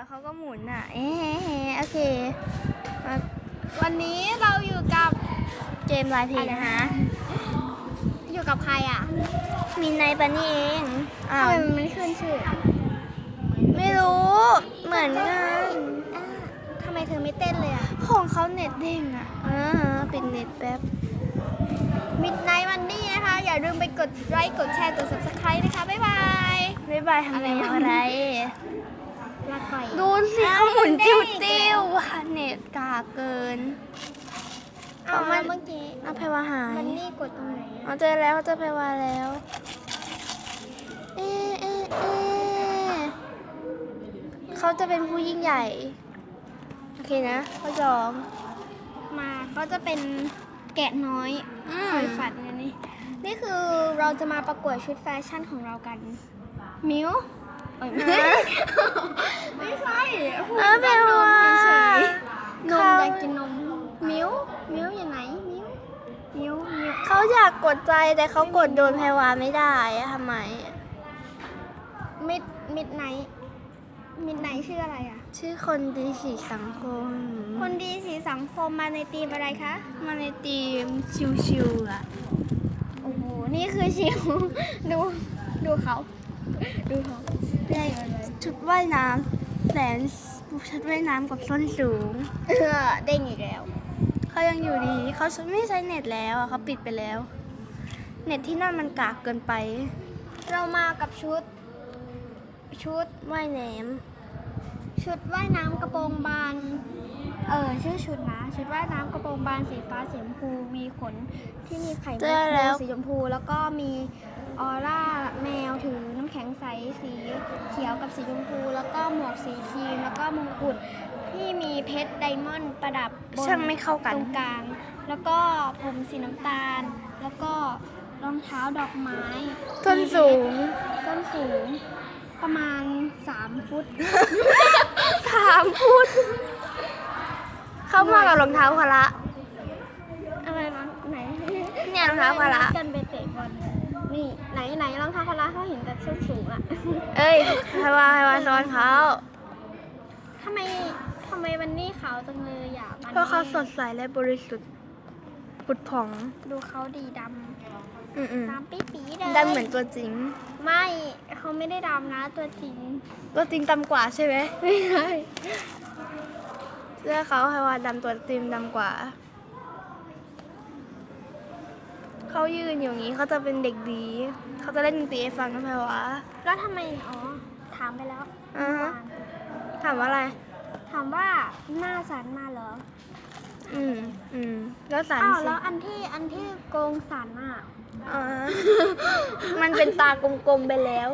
ยวเขาก็หมุนอะเอ๊ะโอเคมาวันนี้เราอยู่กับเกมลายเพลงนะคะอยู่กับใครอะมินไนปะนี่เองอ้าทำวไมมันไม่ขึ้นชื่ออะไม่รู้ เหมือนกันอะทำไมเธอไม่เต้นเลยอะ ของเขาเน็ตเด้งอะอ่าฮะปิดเน็ตแป๊บมิดไนท์มันนี่นะคะ อย่าลืมไปกดไลค์กดแชร์กด subscribe นะคะ บ๊ายบาย บ๊ายบายทำไมอะไร ลาไปดูสิเขาหมุนติ้วติ้วๆอะเน็ตกากเกินเอาเอามัมานเมื่อกี้เอาไปว่าหายมันนี่กดตรงไหนอะเอาเจอแล้วเจอไปว่าแล้ว เอ๊ะเอ๊ะเอ๊ะเขาจะเป็นผู้ยิ่งใหญ่ โอเคนะข้อสองมาก็จะเป็นแกะน้อยอืคมอยฝันนะนี่นี่คือเราจะมาประกวดชุดแฟชั่นของเรากัน มิวเอ้ย ไม่ใช่ไม่ใช่พูดเออแปลว่าเฉยๆนมอยากกินนม มิวมิวอยู่ไหน มิวมิวมิวเขาอยากกดใจแต่เขากดโดนแพรวาไม่ได้อะทำไมอะมิด มิดไนท์มิดไนท์ชื่ออะไรอะ ชื่อคนดีสีสังคมคนดีสีสังคมมาในทีมอะไรคะ มาในทีมชิวๆอะโอ้โห นี่คือชิว ดู ดูเขา ดูเขาได้ชุดว่ายน้ำแสนชุดว่ายน้ำกับส้นสูง เออเด้งอีกแล้ว เขายังอยู่ดีเขาไม่ใช้เน็ตแล้วอะเขาปิดไปแล้ว เน็ตที่นั่นมันกากเกินไป เรามากับชุด ชุดว่ายน้ ชุดว่ายน้ำกระโปรงบาน เออชื่อชุดนะ ชุดว่ายน้ำกระโปรงบานสีฟ้าสีชมพู มีขนที่มีไข่มุกสีชมพู แล้วก็มีออร่าแมวถือน้ำแข็งใสสีเขียวกับสีชมพู แล้วก็หมวกสีครีม แล้วก็มงกุฎที่มีเพชรไดมอนด์ประดับบนำช่างไม่เข้ากัตนรงกลาง แล้วก็ผมสีน้ำตาล แล้วก็รองเท้าดอกไม้ส้นสูง ส้นสูงประมาณ 3 ฟุต ถามพูด เข้ามากับรองเท้าพละอะไรนะไหนเนี่ยรองเท้าพละกันไปเตะบอลนี่ไหนไหนรองเท้าพละเขาเห็นแต่ส้นสูงอะเอ้ยให้ว่าให้ว่าซ้อนเขาทำไมทำไมวันนี้ขาวจังเลยอะมันเพราะเขาสดใสและบริสุทธิ์ปุดผ่อง ดูเขาดีด อืมำดำปี๊ปีเลยๆดำเหมือนตัวจริง ไม่เขาไม่ได้ดำนะตัวจริง ตัวจริงดำกว่าใช่ไหมไม่ใช่เสื้อเขาให้ว่าดำตัวจริงดำกว่า เขายืนอยู่อย่างนี้เขาจะเป็นเด็กดี เขาจะเล่นดนตรีให้ฟังนะแพรวะแล้วทำไมอ๋อถามไปแล้วอ่าฮะถามว่าอะไร ถามว่าหน้าสันมาเหรออืมอืมแล้วสันอ้าวสิ แล้วอันที่อันที่โกงสันอะอ่า มันเป็นตากลมๆไปแล้ว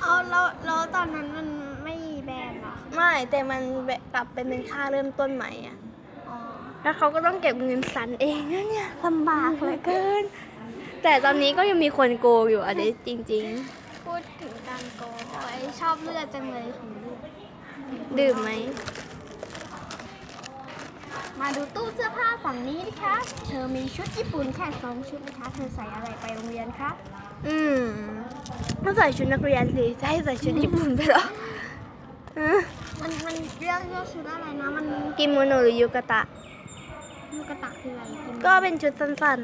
เอาแล้วแล้วตอนนั้นมันไม่แบนเหรอไม่แต่มันแบบกลับไปเป็นค่าเริ่มต้นใหม่อะอ๋อแล้วเขาก็ต้องเก็บเงินสันเองนะเนี่ยลำบากเหลือเกิน แต่ตอนนี้ก็ยังมีคนโกงอยู่อันนี้จริง พูดถึงการโกงโอ้ยชอบเลือดจังเลยของลูกๆ ดื่มไหม มาดูตู้เสื้อผ้าฝั่งนี้นะคะ เธอมีชุดญี่ปุ่นแค่สองชุดนะคะ เธอใส่อะไรไปโรงเรียนคะ อืมต้องใส่ชุดนักเรียนสิจะให้ใส่ชุดญี่ปุ่นไปเหรอฮะมันมันเรียกเรียกชุดอะไรนะ มันกิโมโนหรือยูกะตะมันกระตักคืออะไรกินก็เป็นชุดสั้น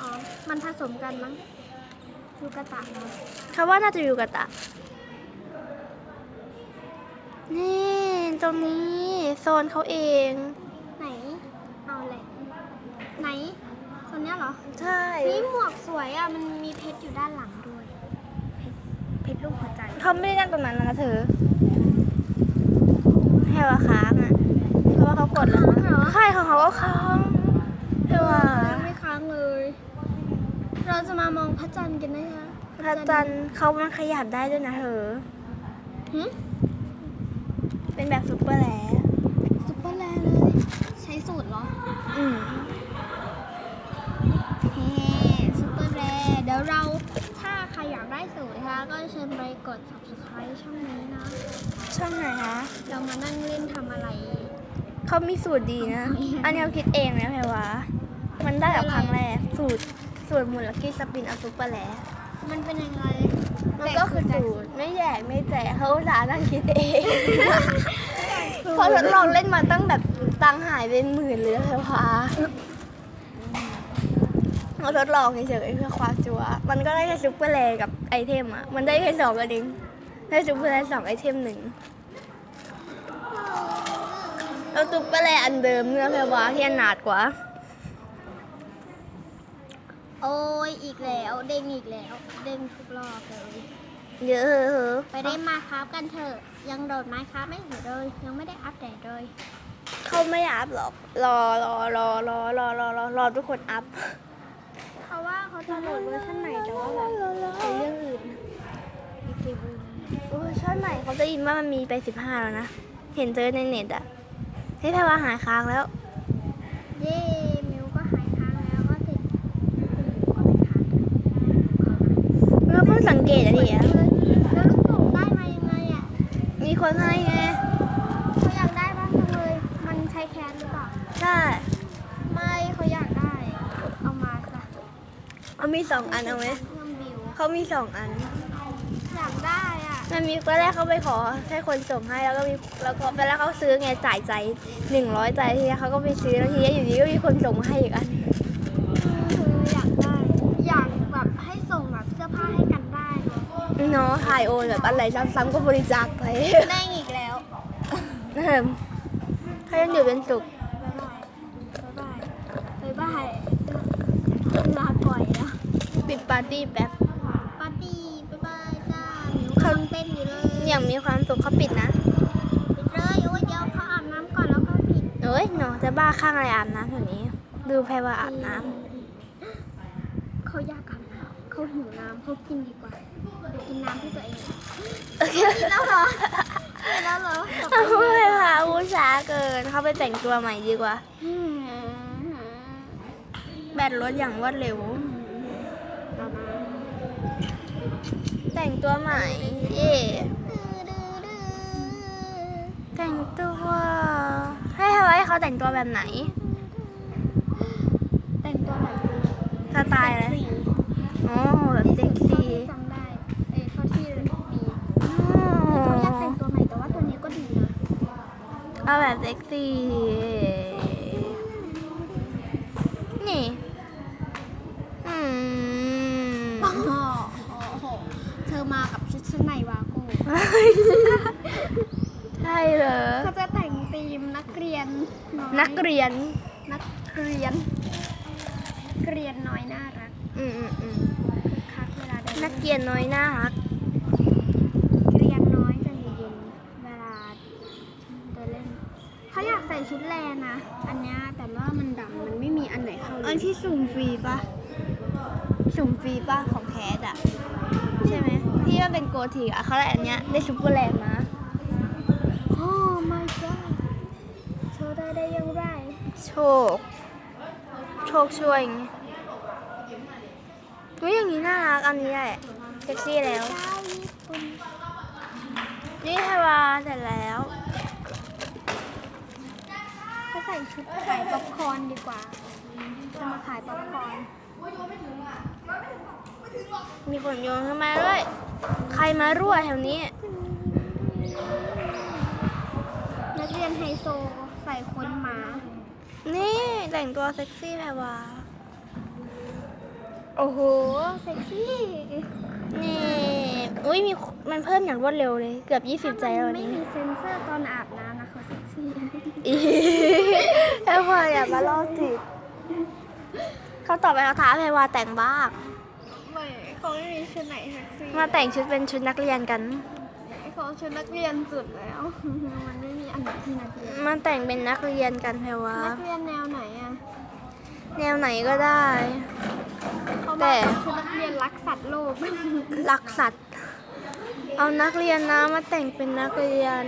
อ๋อ มันผสมกันมั้งลูกกระตักเนาะๆเขาว่าน่าจะยูกะตะ นี่ ตรงนี้โซนเขาเอง ไหน เอาเลย ไหนคนเนี้ยเหรอ ใช่นี่หมวกสวยอะ มันมีเพชรอยู่ด้านหลังด้วย เพชรเพชรรูปหัวใจ เขาไม่ได้นั่งตรงนั้นนะเธอให้ว่าค้างอะเพราะว่าเขากดแล้วค้างเหรอ ใช่ของเขาก็ค้างให้ว่ายังไม่ค้างเลย เราจะมามองพระจันทร์กันนะคะพระจันทร์เขามันขยับได้ด้วยนะเธอหึเป็นแบบซุปเปอร์แลซุปเปอร์แลเลย ใช้สูตรเหรอ อืม เฮ้ซุปเปอร์แลเดี๋ยวเรา ถ้าใครอยากได้สูตรนะคะก็เชิญไปกด subscribe ช่องนี้นะ ช่องไหนคะ เรามานั่งเล่นทำอะไร เขามีสูตรดีนะอ๋ออันนี้เขาคิดเองนะแพรวามันได้แบบครั้งแรก สูตร สูตรหมุนลักกี้สปินเอาซุปเปอร์แลมันเป็นยังไงมันก็คือศูนย์ไม่แย่ไม่แจกเขาอุตส่าห์นั่งคิดเอง พอทดลองเล่นมาตั้งแบบตังค์หายเป็นหมื่นเลยเพวา เราทดลองเฉยๆเพื่อความจัวร์มันก็ได้แค่ซุปเปอร์แรกับไอเทมอะมันได้แค่สองกระดิ่งได้ซุปเปอร์แรสองไอเทมหนึ่งเราซุปเปอร์แรอันเดิมเนื้อเพรวาที่อนาดกว่า โอ้ยอีกแล้วเด้งอีกแล้ว เด้งทุกรอบเลย เยอะเหอไปได้มาคราบกันเถอะยังโดดไม้คราบไม่เห็นเลย ยังไม่ได้อัปเดตเลยเขาไม่อัพหรอก รอรอรอรอรอรอรอทุกคนอัพ เพราะว่าเขาจะโหลดเวอร์ชันไหนแต่ว่าแบบเป็นเรื่องอื่นอีกทีนึงเวอร์ชันไหนเขาจะยินว่ามันมีไปสิบห้าแล้วนะ เห็นเจอในเน็ตอะ ให้แพรวาหายค้างแล้ว เย้มิวก็หายค้างแล้วก็ติดก็ไม่ค้างแล้วเพิ่งสังเกตอะดิอะแล้วลูกโป่งได้มายังไงอะ มีคนให้ไงเขาอยากได้บ้างเลย มันใช้แคสหรือเปล่าใช่ ไม่เขาอยากได้ เอามาซะ เขา มีสองอันเอาไหมเพื่อนบิวเขามีสองอัน อยากได้อะมันมีตอนแรกเขาไปขอให้คนส่งให้แล้วก็มีแล้วก็ตอนแรกเขาซื้อไงจ่ายใจหนึ่งร้อยใจทีนี้เขาก็ไปซื้อแล้วทีนี้อยู่ดีก็มีคนส่งมาให้อีกอันคืออยากได้ อยากแบบให้ส่งแบบเสื้อผ้าให้กันได้เนอะเนาะถ่ายโอนแบบอะไรซ้ำๆก็บริจาคไป แม่งอีกแล้วเอิ่มเขายังอยู่เป็นสุข บ๊ายบายบ๊ายบายบ๊ายบายลาก่อยนะ ปิดปาร์ตี้แป๊บปาร์ตี้บ๊ายบายจ้าหมิวกำลังเต้นอยู่เลยอย่างมีความสุขเขาปิดนะปิดเลยโอ้ยเดี๋ยวเขาอาบน้ำก่อนแล้วก็ปิดเอ้ยเนาะจะบ้าข้างอะไรอาบน้ำแบบนี้ ดูแพรว่าอาบน้เขาอยากอาบน้ำเขาหิวน้ำเขากินดีกว่าเดี๋ยวกินน้ำที่ตัวเองำกินแล้วเหรอกินแล้วเหรอเอาแพรว่าอุตส่าห์เกินเขาไปแต่งตัวใหม่ดีกว่าอืมแบตรถอย่างรวดเร็วเอามา แต่งตัวใหม่ เย่แต่งตัว ให้เขาให้เขาแต่งตัวแบบไหน แต่งตัวแบบสไตล์อะไรสีอ๋อแบบเซ็กซี่จำได้เอ้ยเขาที่มีเขาอยากแต่งตัวใหม่แต่ว่าตัวนี้ก็ดีนะเอาแบบเซ็กซี่นี่ อืม โอ้โหเธอมากับชุดชั้นในวาโก้ ใช่เหรอ เขาจะแต่งธีมนักเรียนน้อย นักเรี ยน นักเรียน นักเรียนน้อยน่ารักอืมอืมอืมคักเวลาเดินนักเรียนน้อยน่ารักเรียนน้อยใจเย็นๆเวลาเดินเล่นเขาอยากใส่ชุดแลนนะ อันเนี้ยแต่ว่ามันดำมันไม่มีอันไหนเข้าเลอันยที่สุ่มฟรีปะสุ่มฟรีปะของแคสอะใช่ไหมที่มันเป็นโกธิกอะเขาได้อันเนี้ยได้ซุปเปอร์แลนด์มา โอ้ my god เธอได้ได้อยังไง โชค โชคช่วยไงวิอย่างนี้น่ารักอันนี้แหละเซ็กซี่แล้วเจ้าญี่ปุ่นนี่ไฮวาเสร็จแล้วเขาใส่ชุดขายป๊อปคอร์นดีกว่า จะมาขายป๊อปคอร์นมีคนโยนเข้ามาด้วย ใครมารั่วแถวนี้ นักเรียนไฮโซใส่ขนหมา นี่แต่งตัวเซ็กซี่แพรวาโอ้โห เซ็กซี่ นี่ อุ้ยมี มันเพิ่มอย่างรวดเร็วเลย เกือบ20ใจแล้ววันไม่นี้มีเซ็นเซอร์ตอนอาบน้ำนะเขาเซ็กซี่อีแพรวาอย่ามาลอกจิตเขาตอบไปเขาท้าแพรวาแต่งบ้าง ไม่เขาไม่มีชุดไหนเซ็กซี่มาแต่งชุดเป็นชุดนักเรียนกัน เขาชุดนักเรียนสุดแล้ว มันไม่มีอัน ไหนที่นักเรียนมาแต่งเป็นนักเรียนกันแพรวานักเรียนแนวไหนอะแนวไหนก็ได้ เขาแต่มาชุดนักเรียนรักสัตว์โลกรักสัตว์ เอานักเรียนนะมาแต่งเป็นนักเรียน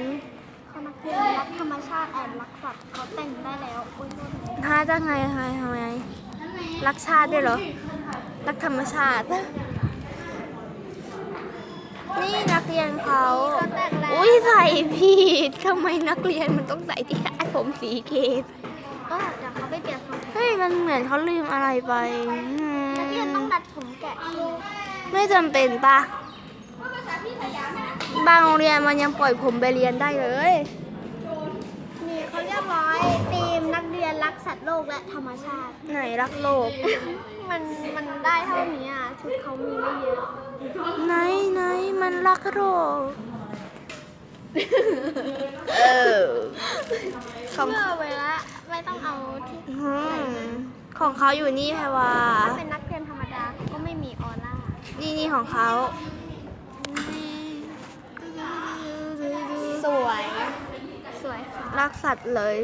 เขานักเรียนรักธรรมชาติแอนรักสัตว์เขาแต่งได้แล้วอุ้ยโทษนะถ้าจะไงไงทำไมรักชาติด้วยเหรอ รักธรรมชาติ นี่นักเรียนเขาเขาแต่งแล้วอุ้ยใส่ผิดทำไมนักเรียนมันต้องใส่ที่คาดผมสีเกตก็เดี๋ยวเขาไปเปลี่ยนผมเฮ้ยมันเหมือนเขาลืมอะไรไปอืมนักเรียนต้องดัดผมแกะไม่จำเป็นปะบางโรงเรียนมันยังปล่อยผมไปเรียนได้เลย นี่เขาเรียบร้อยทีมนักเรียนรัก สัตว์โลกและธรรมชาติ ไหนรักโลก มันมันได้เท่านี้อะชุดเขามีไม่เยอะ ไหนไหนมันรักโลกเออขเชื่องอไปละไม่ต้องเอาที่อืมของเขาอยู่นี่แพรวาถ้าเป็นนักเรียนธรรมดาเขาก็ไม่มีออร่านี่นี่ของเขา สวย สวยค่ะ รักสัตว์เลย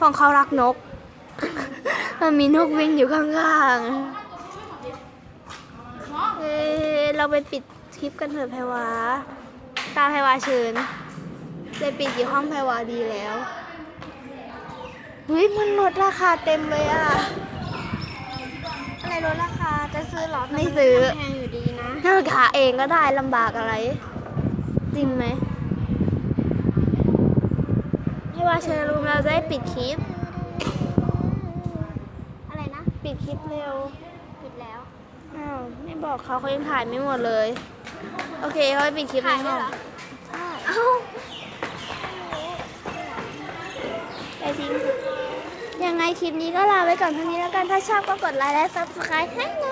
ของเขารักนก มันมีนกวิ่งอยู่ข้างๆ เอ้ยเราไปปิดคลิปกันเถอะแพรวา ตาแพรวาเชิญจะปิดกี่ห้องแพรวาดีแล้ว เฮ้ย มันลดราคาเต็มเลยอะ อะไรลดราคา จะซื้อเหรอไม่ซื้อแพงอยู่ดีนะนาฬิกาเองก็ได้ลำบากอะไร จริงไหมให้ว่าเชิญรูมเราจะได้ปิดคลิป อะไรนะ ปิด คลิปเร็วปิดแล้ว อ้าวไม่บอกเขาเขายังถ่ายไม่หมดเลย โอเคเขาไปปิดคลิปในถ่ายด้ห้วอยงเหรอ ใช่เอ้าไปทิ้งยังไงคลิปนี้ก็ลาไว้ก่อนเท่านี้แล้วกัน ถ้าชอบก็กดไลค์และ subscribe ให้นะ